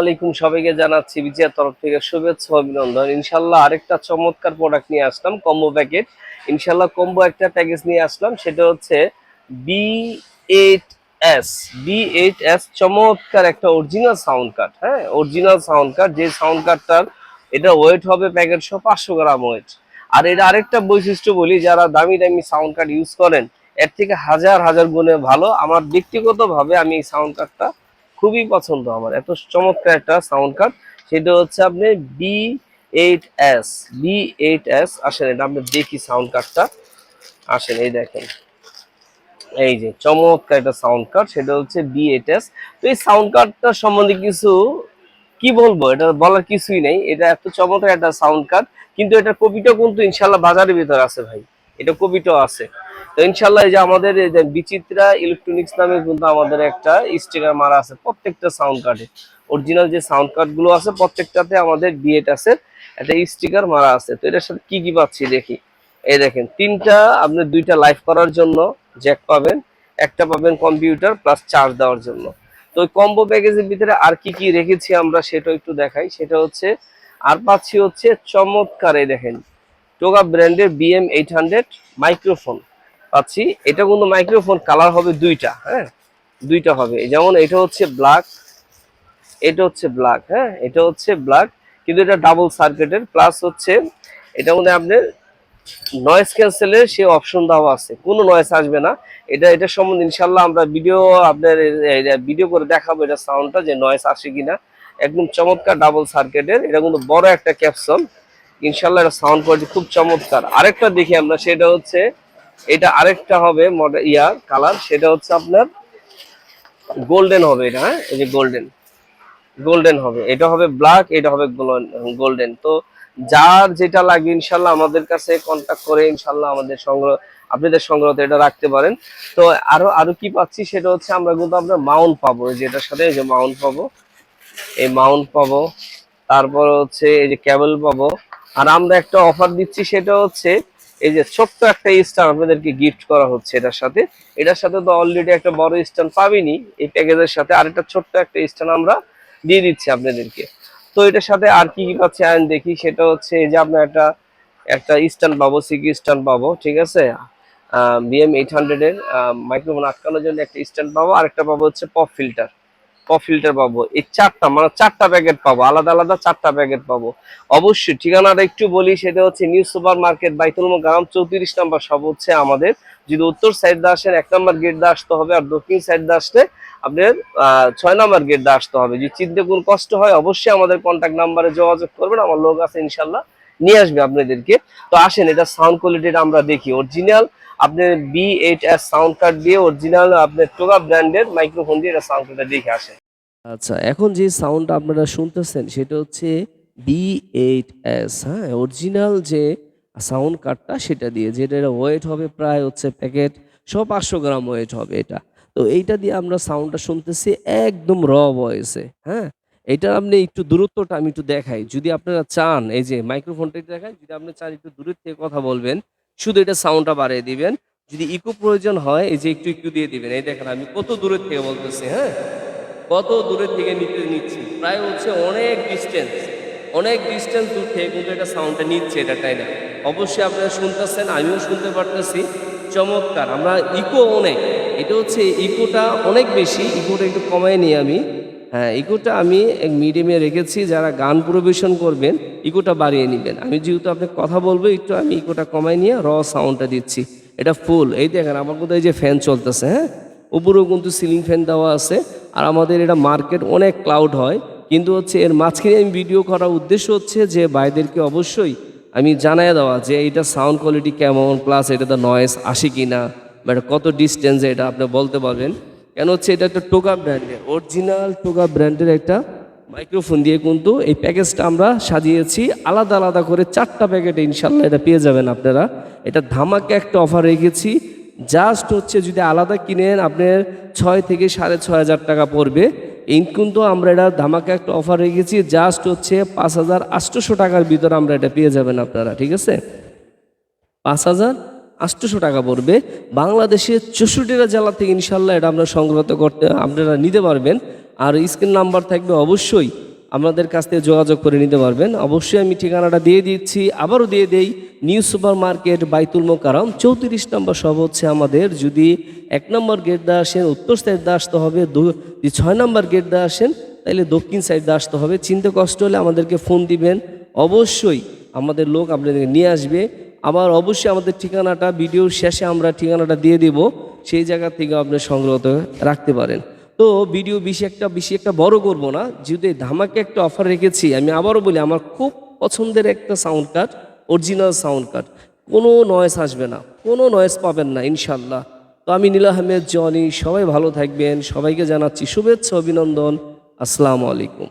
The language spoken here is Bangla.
আলাইকুম সবাইকে জানাচ্ছি বিজয়ের তরফ থেকে শুভেচ্ছা অভিনন্দন। ইনশাল্লাহ আরেকটা চমৎকার প্রোডাক্ট নিয়ে আসলাম কম্বো প্যাকেট ইনশাল্লাহ কম্বো একটা প্যাকেজ নিয়ে আসলাম, সেটা হচ্ছে B eight S B eight S চমৎকার একটা অরিজিনাল সাউন্ড কার্ড হ্যাঁ? অরিজিনাল সাউন্ড কার্ড যে সাউন্ড কার্ডটার এটা ওয়েট হবে প্যাকেট সহ পাঁচশো গ্রাম ওয়েট আর এটা আরেকটা বৈশিষ্ট্য বলি, যারা দামি দামি সাউন্ড কার্ড ইউজ করেন, এর থেকে হাজার হাজার গুণে ভালো। আমার ব্যক্তিগতভাবে আমি এই সাউন্ড কার্ডটা খুবই পছন্দ আমার। এত চমৎকার একটা সাউন্ড কার্ড সেটা হচ্ছে আপনি B eight S B eight S আসেন, এটা আপনি দেখি সাউন্ড কার্ডটা আসেন, এই দেখেন। এই যে চমৎকার একটা সাউন্ড কার্ড সেটা হচ্ছে বি এইট এস তো এই সাউন্ড কার্ডটা সম্বন্ধে কিছু কি বলব? এটা বলার কিছুই নেই। এটা এত চমৎকার একটা সাউন্ড কার্ড কিন্তু এটা কপিটাও কিন্তু ইনশাল্লাহ বাজারের ভিতরে আছে ভাই। এটা কপিটাও আছে। তো ইনশাল্লাহ এই যে আমাদের বিচিত্রা ইলেকট্রনিক্স নামে কিন্তু আমাদের একটা স্টিকার মারা আছে, প্রত্যেকটা সাউন্ড কার্ডে অরিজিনাল যে সাউন্ড কার্ডগুলো আছে, প্রত্যেকটাতে আমাদের বিএট আছে, একটা স্টিকার মারা আছে। তো এটার সাথে কি কি পাচ্ছি দেখি। এই দেখেন, তিনটা, আপনি দুইটা লাইভ করার জন্য জ্যাক পাবেন, একটা পাবেন কম্পিউটার প্লাস চার্জ দেওয়ার জন্য। তো কম্বো প্যাকেজের ভিতরে আর কি কি রেখেছি আমরা সেটা একটু দেখাই। সেটা হচ্ছে, আর পাচ্ছি হচ্ছে চমৎকার, এই দেখেন টোগা ব্র্যান্ডের বিএম এইট হান্ড্রেড মাইক্রোফোন পাচ্ছি। এটা কিন্তু মাইক্রোফোন কালার হবে দুইটা হ্যাঁ? দুইটা হবে। যেমন এটা হচ্ছে ব্ল্যাক এটা হচ্ছে ব্ল্যাক হ্যাঁ? এটা হচ্ছে ব্ল্যাক কিন্তু এটা ডাবল সার্কিটের প্লাস হচ্ছে এটা মধ্যে আপনার নয়েজ ক্যান্সেলের সে অপশন দেওয়া আছে। কোনো নয়েজ আসবে না। এটা এটা সম্বন্ধে ইনশাল্লাহ আমরা ভিডিও আপনার ভিডিও করে দেখাবো এটা সাউন্ডটা যে নয়েজ আসে কিনা। একদম চমৎকার ডাবল সার্কিটের এটা কিন্তু বড় একটা ক্যাপসন ইনশাল্লাহ এটা সাউন্ড কোয়ালিটি খুব চমৎকার। আরেকটা দেখি আমরা, সেটা হচ্ছে এটা আরেকটা হবে ইয়ার কালার, সেটা হচ্ছে আপনার গোল্ডেন হবে এটা হ্যাঁ? এই যে গোল্ডেন। গোল্ডেন হবে। এটা হবে ব্ল্যাক, এটা হবে গোল্ডেন। তো যার যেটা লাগে ইনশাল্লাহ আমাদের কাছে কন্টাক্ট করে ইনশাল্লাহ আমাদের সংগ্রহ আপনাদের সংগ্রহতে এটা রাখতে পারেন। তো আরও আরও কি পাচ্ছি, সেটা হচ্ছে আমরা কিন্তু আপনার মাউন্ট পাবো। এই যে এটার সাথে এই যে মাউন্ট পাবো। এই মাউন্ট পাবো। তারপর হচ্ছে এই যে কেবল পাবো। আর আমরা একটা অফার দিচ্ছি, সেটা হচ্ছে এই যে ছোট্ট একটা স্টার আপনাদেরকে গিফট করা হচ্ছে এটার সাথে। এটার সাথে তো অলরেডি একটা বড় স্ট্যান্ড পাবিনি। এই প্যাকেজের সাথে আরেকটা ছোট্ট একটা স্ট্যান্ড আমরা দিয়ে দিচ্ছি আপনাদেরকে। তো এটার সাথে আর কি কি পাচ্ছি আমি দেখি, সেটা হচ্ছে এই যে আপনার একটা একটা স্ট্যান্ড পাবো সিকি স্ট্যান্ড পাবো, ঠিক আছে? বিএম এইট হান্ড্রেডের মাইক্রোফোন আটকানোর জন্য একটা স্ট্যান্ড পাবো আর একটা পাবো হচ্ছে পপ ফিল্টার ফিল্টার পাবো। এই চারটা মানে চারটা প্যাকেট পাবো। আলাদা আলাদা চারটা প্যাকেট পাবো। অবশ্যই ঠিকানাটা একটু বলি, সেটা হচ্ছে নিউ সুপার মার্কেট বাইতুল গ্রাম চৌত্রিশ নম্বর সব হচ্ছে আমাদের। যদি উত্তর সাইড দিয়ে আসেন, এক নম্বর গেট দিয়ে আসতে হবে আর দক্ষিণ সাইড দিয়ে আসলে আপনার ছয় নম্বর গেট দিয়ে আসতে হবে। যদি চিনতে কোন কষ্ট হয়, অবশ্যই আমাদের কন্ট্যাক্ট নাম্বারে যোগাযোগ করবেন। আমার লোক আছে, ইনশাল্লাহ। নিয়ে আসবে আপনাদেরকে। তো আসেন, এটা সাউন্ড কোয়ালিটিটা আমরা দেখি। অরিজিনাল আপনার B eight S sound card দিয়ে অরিজিনাল আপনার টোগা ব্র্যান্ডের মাইক্রোফোন দিয়ে এটা সাউন্ড কার্ডটা দেখে আসেন। আচ্ছা এখন যে সাউন্ড আপনারা শুনতেছেন, সেটা হচ্ছে বি এইট এস হ্যাঁ? অরিজিনাল যে সাউন্ড কার্ডটা সেটা দিয়ে যেটা ওয়েট হবে প্রায় হচ্ছে প্যাকেট সব পাঁচশো গ্রাম ওয়েট হবে এটা। তো এইটা দিয়ে আমরা সাউন্ডটা শুনতেছি একদম র ভয়েসে হ্যাঁ? এটা আপনি একটু দূরত্বটা আমি একটু দেখাই। যদি আপনারা চান, এই যে মাইক্রোফোনটা দেখাই, যদি আপনি চান একটু দূরের থেকে কথা বলবেন, শুধু এটা সাউন্ডটা বাড়িয়ে দিবেন। যদি ইকো প্রয়োজন হয়, এই যে একটু একটু দিয়ে দিবেন। এই দেখেন, আমি কত দূরের থেকে বলতেছি হ্যাঁ? কত দূরের থেকে নিতে নিচ্ছি? প্রায় হচ্ছে অনেক ডিস্টেন্স অনেক ডিস্টেন্স দূর থেকে কিন্তু এটা সাউন্ডটা নিচ্ছে এটা তাই না? অবশ্যই আপনারা শুনতেছেন, আমিও শুনতে পারতেছি। চমৎকার, আমরা ইকো অনেক। এটা হচ্ছে ইকোটা অনেক বেশি ইকোটা একটু কমাই নিই আমি। হ্যাঁ ইকোটা আমি এক মিডিয়ামে রেখেছি যারা গান পরিবেশন করবেন, ইকোটা বাড়িয়ে নেবেন। আমি যেহেতু আপনি কথা বলব, একটু আমি ইকোটা কমাই নিয়ে র সাউন্ডটা দিচ্ছি। এটা ফুল এই দেখেন, আমার কিন্তু এই যে ফ্যান চলতেছে হ্যাঁ? উপরেও কিন্তু সিলিং ফ্যান দেওয়া আছে। আর আমাদের এটা মার্কেট অনেক ক্লাউড হয়। কিন্তু হচ্ছে এর মাঝখানে আমি ভিডিও করার উদ্দেশ্য হচ্ছে যে ভাইদেরকে অবশ্যই আমি জানাই দেওয়া যে এটা সাউন্ড কোয়ালিটি কেমন প্লাস এটাতে নয়েস আসে কি না বা এটা কত ডিস্টেন্সে এটা আপনি বলতে পারবেন। কেন হচ্ছে এটা একটা টোকা ব্র্যান্ডের অরিজিনাল টোকা ব্র্যান্ডের একটা মাইক্রোফোন দিয়ে কিন্তু এই প্যাকেজটা আমরা সাজিয়েছি। আলাদা আলাদা করে চারটা প্যাকেট ইনশাল্লাহ এটা পেয়ে যাবেন আপনারা। এটা ধামাকে একটা অফার রেখেছি। জাস্ট হচ্ছে যদি আলাদা কিনেন, আপনার ছয় থেকে সাড়ে ছয় হাজার টাকা পড়বে। এই কিন্তু আমরা এটা ধামাকে একটা অফার রেখেছি। জাস্ট হচ্ছে পাঁচ হাজার আটশোশো টাকার ভিতরে আমরা এটা পেয়ে যাবেন আপনারা, ঠিক আছে? পাঁচ হাজার আটশোশো টাকা পড়বে। বাংলাদেশের চৌষট্টিটা জেলা থেকে ইনশাল্লাহ এটা আপনারা সংগ্রহ করতে, আপনারা নিতে পারবেন। আর স্ক্রিন নাম্বার থাকবে অবশ্যই, আমাদের কাছ থেকে যোগাযোগ করে নিতে পারবেন। অবশ্যই আমি ঠিকানাটা দিয়ে দিচ্ছি, আবারও দিয়ে দেই, নিউ সুপার মার্কেট বাইতুল মোকারম চৌত্রিশ নম্বর সব হচ্ছে আমাদের। যদি এক নম্বর গেট দিয়ে আসেন, উত্তর সাইড দিয়ে আসতে হবে যদি ছয় নম্বর গেট দিয়ে আসেন তাহলে দক্ষিণ সাইড দিয়ে আসতে হবে। চিনতে কষ্ট হলে আমাদেরকে ফোন দিবেন। অবশ্যই আমাদের লোক আপনাদেরকে নিয়ে আসবে। আবার অবশ্যই আমাদের ঠিকানাটা ভিডিওর শেষে আমরা ঠিকানাটা দিয়ে দেব, সেই জায়গা থেকে আপনি সংগ্রহ রাখতে পারেন। তো ভিডিও বেশি একটা বেশি একটা বড় করব না, যেহেতু ধামাকে একটা অফার রেখেছি, আমি আবারও বলি, আমার খুব পছন্দের একটা sound card original sound card কোনো নয়েস আসবে না, কোনো নয়েস পাবেন না ইনশাল্লাহ তো আমি নীল আহমেদ, জনি, সবাই ভালো থাকবেন, সবাইকে জানাচ্ছি শুভেচ্ছা, অভিনন্দন, আসসালামু আলাইকুম।